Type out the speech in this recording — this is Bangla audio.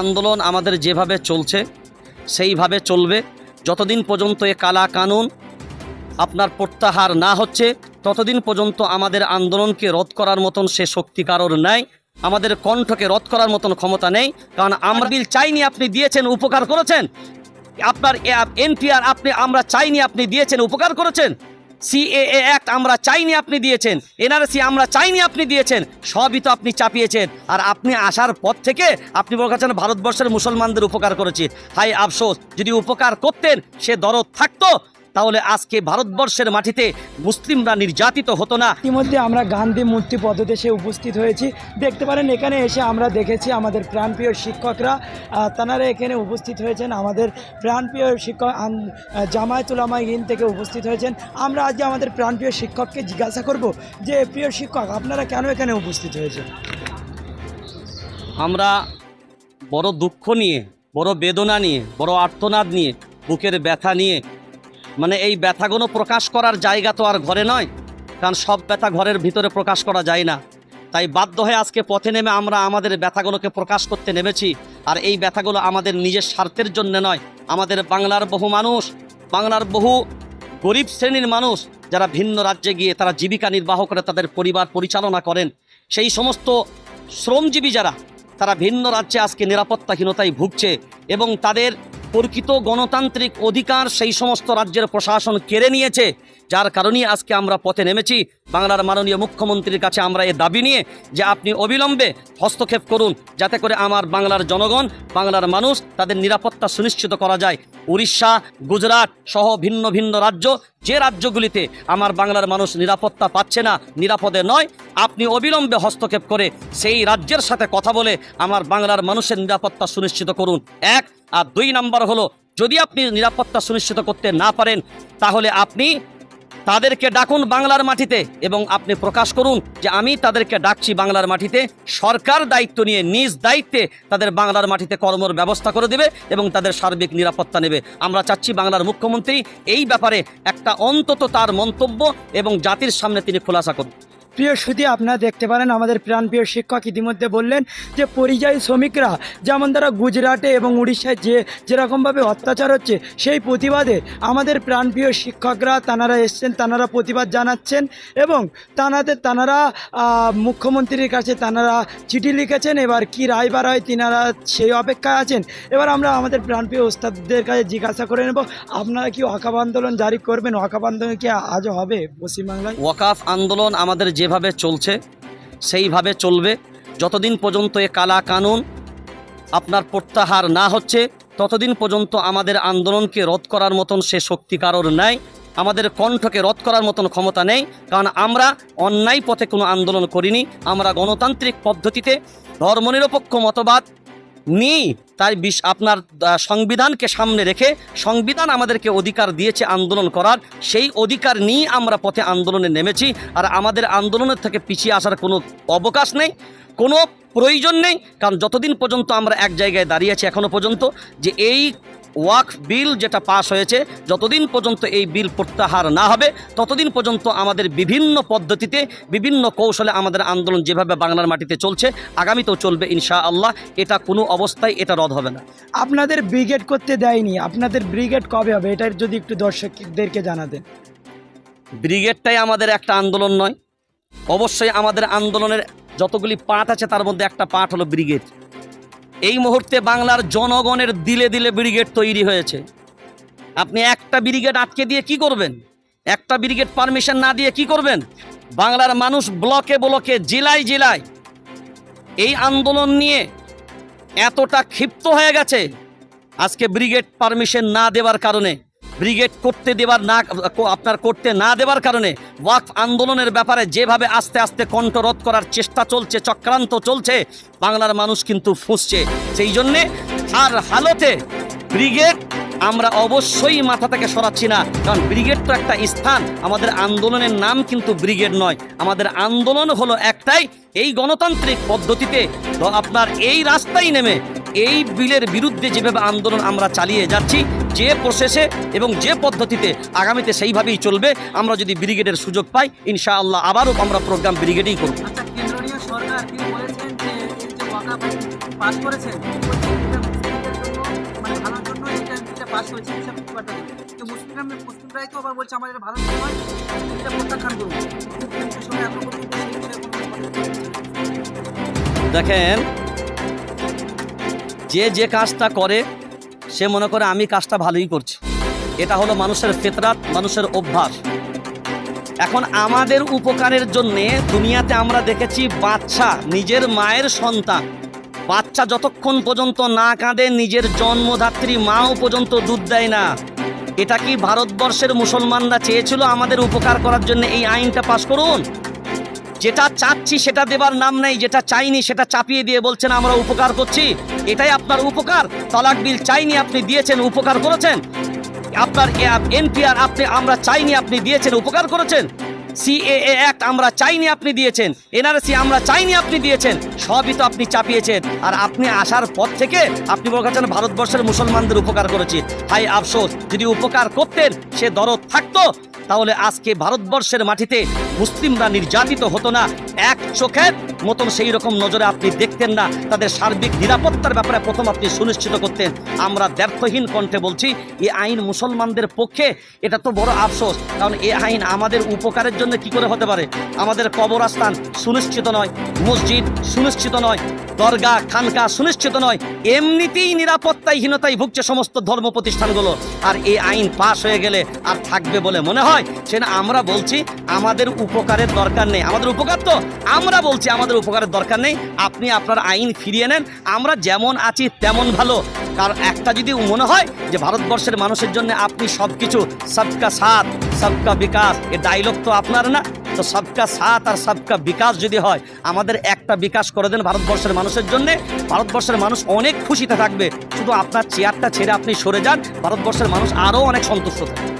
আন্দোলন আমাদের যেভাবে চলছে, সেইভাবে চলবে। যতদিন পর্যন্ত এ কালা কানুন আপনার প্রত্যাহার না হচ্ছে, ততদিন পর্যন্ত আমাদের আন্দোলনকে রদ করার মতন সে শক্তি কারোর নাই, আমাদের কণ্ঠকে রদ করার মতন ক্ষমতা নেই, কারণ আমরা বিল চাইনি আপনি দিয়েছেন, উপকার করেছেন। আপনার এনপিআর আপনি, আমরা চাইনি আপনি দিয়েছেন, উপকার করেছেন। সিএএ অ্যাক্ট আমরা চাইনি আপনি দিয়েছেন এনআরসি আমরা চাইনি আপনি দিয়েছেন, সবই তো আপনি চাপিয়েছেন। আর আপনি আসার পর থেকে আপনি বলছেন ভারতবর্ষের মুসলমানদের উপকার করেছি। হাই আফসোস, যদি উপকার করতেন সে দরদ থাকতো তাহলে আজকে ভারতবর্ষের মাটিতে মুসলিমরা নির্যাতিত হতো না। ইতিমধ্যে আমরা গান্ধী মূর্তি এসে উপস্থিত হয়েছি। দেখতে পারেন এখানে এসে আমরা দেখেছি আমাদের প্রাণপ্রিয় শিক্ষকরা তানারা এখানে উপস্থিত হয়েছেন। আমাদের প্রাণপ্রিয় শিক্ষক জামায়াতুলামা ইন থেকে উপস্থিত হয়েছেন। আমরা আজকে আমাদের প্রাণপ্রিয় শিক্ষককে জিজ্ঞাসা করব যে প্রিয় শিক্ষক আপনারা কেন এখানে উপস্থিত হয়েছেন? আমরা বড় দুঃখ নিয়ে বড় বেদনা নিয়ে বড় আর্তনাদ নিয়ে বুকের ব্যথা নিয়ে মানে এই ব্যথাগুলো প্রকাশ করার জায়গা তো আর ঘরে নয়, কারণ সব ব্যথা ঘরের ভিতরে প্রকাশ করা যায় না। তাই বাধ্য হয়ে আজকে পথে নেমে আমরা আমাদের ব্যথাগুলোকে প্রকাশ করতে নেমেছি, আর এই ব্যথাগুলো আমাদের নিজের স্বার্থের জন্য নয়, আমাদের বাংলার বহু মানুষ, বাংলার বহু গরিব শ্রেণির মানুষ, যারা ভিন্ন রাজ্যে গিয়ে তারা জীবিকা নির্বাহ করে তাদের পরিবার পরিচালনা করেন। সেই সমস্ত শ্রমজীবী যারা, তারা ভিন্ন রাজ্যে আজকে নিরাপত্তাহীনতায় ভুগছে এবং তাদের প্রকৃত গণতান্ত্রিক অধিকার সেই সমস্ত রাজ্যের প্রশাসন কেড়ে নিয়েছে। যার কারণেই আজকে আমরা পথে নেমেছি। বাংলার মাননীয় মুখ্যমন্ত্রীর কাছে আমরা এ দাবি নিয়ে যে আপনি অবিলম্বে হস্তক্ষেপ করুন, যাতে করে আমার বাংলার জনগণ, বাংলার মানুষ তাদের নিরাপত্তা সুনিশ্চিত করা যায়। উড়িষ্যা, গুজরাট সহ ভিন্ন ভিন্ন রাজ্য, যে রাজ্যগুলিতে আমার বাংলার মানুষ নিরাপত্তা পাচ্ছে না, নিরাপদে নয়, আপনি অবিলম্বে হস্তক্ষেপ করে সেই রাজ্যের সাথে কথা বলে আমার বাংলার মানুষের নিরাপত্তা সুনিশ্চিত করুন। এক, আর দুই নাম্বার হলো, যদি আপনি নিরাপত্তা সুনিশ্চিত করতে না পারেন, তাহলে আপনি তাদেরকে ডাকুন বাংলার মাটিতে এবং আপনি প্রকাশ করুন যে আমি তাদেরকে ডাকছি বাংলার মাটিতে। সরকার দায়িত্ব নিয়ে নিজ দায়িত্বে তাদের বাংলার মাটিতে কর্মর ব্যবস্থা করে দেবে এবং তাদের সার্বিক নিরাপত্তা নেবে। আমরা চাচ্ছি বাংলার মুখ্যমন্ত্রী এই ব্যাপারে একটা অন্তত তার মন্তব্য এবং জাতির সামনে তিনি খোলাসা করুন। প্রিয় সুদী আপনারা দেখতে পারেন আমাদের প্রাণপ্রিয় শিক্ষক ইতিমধ্যে বললেন যে পরিযায়ী শ্রমিকরা যেমন তারা গুজরাটে এবং উড়িষ্যায় যে যেরকমভাবে অত্যাচার হচ্ছে, সেই প্রতিবাদে আমাদের প্রাণপ্রিয় শিক্ষকরা তানারা এসছেন তানারা প্রতিবাদ জানাচ্ছেন এবং তানাদের তানারা মুখ্যমন্ত্রীর কাছে তানারা চিঠি লিখেছেন। এবার কি রায় বার হয় তিনারা সেই অপেক্ষায় আছেন। এবার আমরা আমাদের প্রাণপ্রিয় ওস্তাদদের কাছে জিজ্ঞাসা করে নেব, আপনারা কি ওয়াকাব আন্দোলন জারি করবেন? ওয়াকাব আন্দোলন কি আজও হবে পশ্চিমবাংলায়? ওয়াকাফ আন্দোলন আমাদের যেভাবে চলছে, সেইভাবে চলবে। যতদিন পর্যন্ত এ কালা কানুন আপনার প্রত্যাহার না হচ্ছে, ততদিন পর্যন্ত আমাদের আন্দোলনকে রদ করার মতন সে শক্তি কারোর নাই, আমাদের কণ্ঠকে রদ করার মতন ক্ষমতা নেই, কারণ আমরা অন্যায় পথে কোনো আন্দোলন করিনি। আমরা গণতান্ত্রিক পদ্ধতিতে ধর্মনিরপেক্ষ মতবাদ নিই তাই বিশ আপনার সংবিধানকে সামনে রেখে সংবিধান আমাদেরকে অধিকার দিয়েছে আন্দোলন করার। সেই অধিকার নিয়ে আমরা পথে আন্দোলনে নেমেছি, আর আমাদের আন্দোলনের থেকে পিছিয়ে আসার কোনো অবকাশ নেই, কোনো প্রয়োজন নেই। কারণ যতদিন পর্যন্ত আমরা এক জায়গায় দাঁড়িয়েছি এখনও এখনও পর্যন্ত, যে এই ওয়াক বিল যেটা পাশ হয়েছে যতদিন পর্যন্ত এই বিল প্রত্যাহার না হবে ততদিন পর্যন্ত আমাদের বিভিন্ন পদ্ধতিতে বিভিন্ন কৌশলে আমাদের আন্দোলন যেভাবে বাংলার মাটিতে চলছে আগামীতেও চলবে ইনশা আল্লাহ এটা কোনো অবস্থায় এটা রদ হবে না। আপনাদের ব্রিগেড করতে দেয়নি আপনাদের ব্রিগেড কবে হবে? এটার যদি একটু দর্শকদেরকে জানাতেন। ব্রিগেডটাই আমাদের একটা আন্দোলন নয়। অবশ্যই আমাদের আন্দোলনের যতগুলি পাঠ আছে তার মধ্যে একটা পাঠ হলো ব্রিগেড। এই মুহূর্তে বাংলার জনগণের দিলে দিলে ব্রিগেড তৈরি হয়েছে। আপনি একটা ব্রিগেড আটকে দিয়ে কি করবেন? একটা ব্রিগেড পারমিশন না দিয়ে কি করবেন? বাংলার মানুষ ব্লকে ব্লকে, জেলায় জেলায় এই আন্দোলন নিয়ে এতটা ক্ষিপ্ত হয়ে গেছে। আজকে ব্রিগেড পারমিশন না দেওয়ার কারণে ব্রিগেড করতে দেওয়ার না আপনার করতে না দেওয়ার কারণে ওয়াকফ আন্দোলনের ব্যাপারে যেভাবে আস্তে আস্তে কণ্ঠরোধ করার চেষ্টা চলছে, চক্রান্ত চলছে, বাংলার মানুষ কিন্তু ফুঁসছে। সেই জন্যে আর হালতে ব্রিগেড আমরা অবশ্যই মাথা থেকে সরাচ্ছি না। কারণ ব্রিগেড তো একটা স্থান, আমাদের আন্দোলনের নাম কিন্তু ব্রিগেড নয়। আমাদের আন্দোলন হলো একটাই এই গণতান্ত্রিক পদ্ধতিতে, আপনার এই রাস্তায় নেমে এই বিলের বিরুদ্ধে যেভাবে আন্দোলন আমরা চালিয়ে যাচ্ছি যে প্রসেসে এবং যে পদ্ধতিতে আগামীতে সেইভাবেই চলবে আমরা যদি ব্রিগেডের সুযোগ পাই ইনশাআল্লাহ আবারও আমরা প্রোগ্রাম ব্রিগেডেই করব আচ্ছা কেন্দ্রীয় সরকার তিনি বলেছেন যে এই যে ওয়াকাফ আইন পাস করেছেন বলছেন পাস হয়েছে হিসাব ব্যাপারটা বলি। তো মুসলিমরা মুসলিমরাই তো আবার বলছে আমাদের ভারত নয় এটা প্রত্যাখ্যান করব মুসলিমদের সঙ্গে এত করব তো সেই বিষয়ে কোনো কথা বলতে চাই না। দেখেন যে যে কাজটা করে, সে মনে করে আমি কাজটা ভালোই করছি। এটা হলো মানুষের ফেতরাত, মানুষের অভ্যাস। এখন আমাদের উপকারের জন্যে দুনিয়াতে আমরা দেখেছি বাচ্চা, নিজের মায়ের সন্তান। বাচ্চা যতক্ষণ পর্যন্ত না কাঁদে, নিজের জন্মধাত্রী মাও পর্যন্ত দুধ দেয় না। এটা কি ভারতবর্ষের মুসলমানরা চেয়েছিল আমাদের উপকার করার জন্য এই আইনটা পাশ করুন? যেটা চাচ্ছি সেটা দেবার নাম নেই, যেটা চাইনি সেটা চাপিয়ে দিয়ে বলছেন, আমরা উপকার করছি। এটাই আপনার উপকার। তালাক বিল চাইনি আপনি দিয়েছেন, উপকার করেছেন। আপনার এনপিআর আপনি, আমরা চাইনি আপনি দিয়েছেন, উপকার করেছেন। সিএএ অ্যাক্ট আমরা চাইনি আপনি দিয়েছেন। এনআরসি আমরা চাইনি আপনি দিয়েছেন। সবই তো আপনি চাপিয়েছেন। আর আপনি আসার পর থেকে আপনি বলছেন ভারতবর্ষের মুসলমানদের উপকার করেছি। হাই আফসোস, যদি উপকার করতেন সে দরদ থাকতো। তাহলে আজকে ভারতবর্ষের মাটিতে মুসলিমরা নির্যাতিত হতো না। এক চোখের মতন সেই রকম নজরে আপনি দেখতেন না। তাদের সার্বিক নিরাপত্তার ব্যাপারে প্রথম আপনি সুনিশ্চিত করতেন। আমরা দ্ব্যর্থহীন কণ্ঠে বলছি এই আইন মুসলমানদের পক্ষে, এটা তো বড় আফসোস। কারণ এই আইন আমাদের উপকারের জন্য কি করে হতে পারে? আমাদের কবরস্থান সুনিশ্চিত নয়, মসজিদ সুনিশ্চিত নয় দরগা খানকা সুনিশ্চিত নয়। এমনিতেই নিরাপত্তাহীনতায় ভুগছে সমস্ত ধর্ম প্রতিষ্ঠানগুলো। আর এই আইন পাশ হয়ে গেলে আর থাকবে বলে মনে হয়? সে আমরা বলছি, আমাদের উপকারের দরকার নেই। আমাদের উপকার তো আমরা বলছি আমাদের উপকারের দরকার নেই, আপনি আপনার আইন ফিরিয়ে নেন, আমরা যেমন আছি তেমন ভালো। কারণ একটা যদি মনে হয় যে ভারতবর্ষের মানুষের জন্য আপনি সব কিছু সবকা সাথ, সবকা বিকাশ, এ ডায়লগ তো আপনার না, তো সবকা সাথ আর সবকা বিকাশ যদি হয়, আমাদের একটা বিকাশ করে দেন ভারতবর্ষের মানুষের জন্য, ভারতবর্ষের মানুষ অনেক খুশিতে থাকবে। শুধু আপনার চেয়ারটা ছেড়ে আপনি সরে যান, ভারতবর্ষের মানুষ আরও অনেক সন্তুষ্ট থাকবে।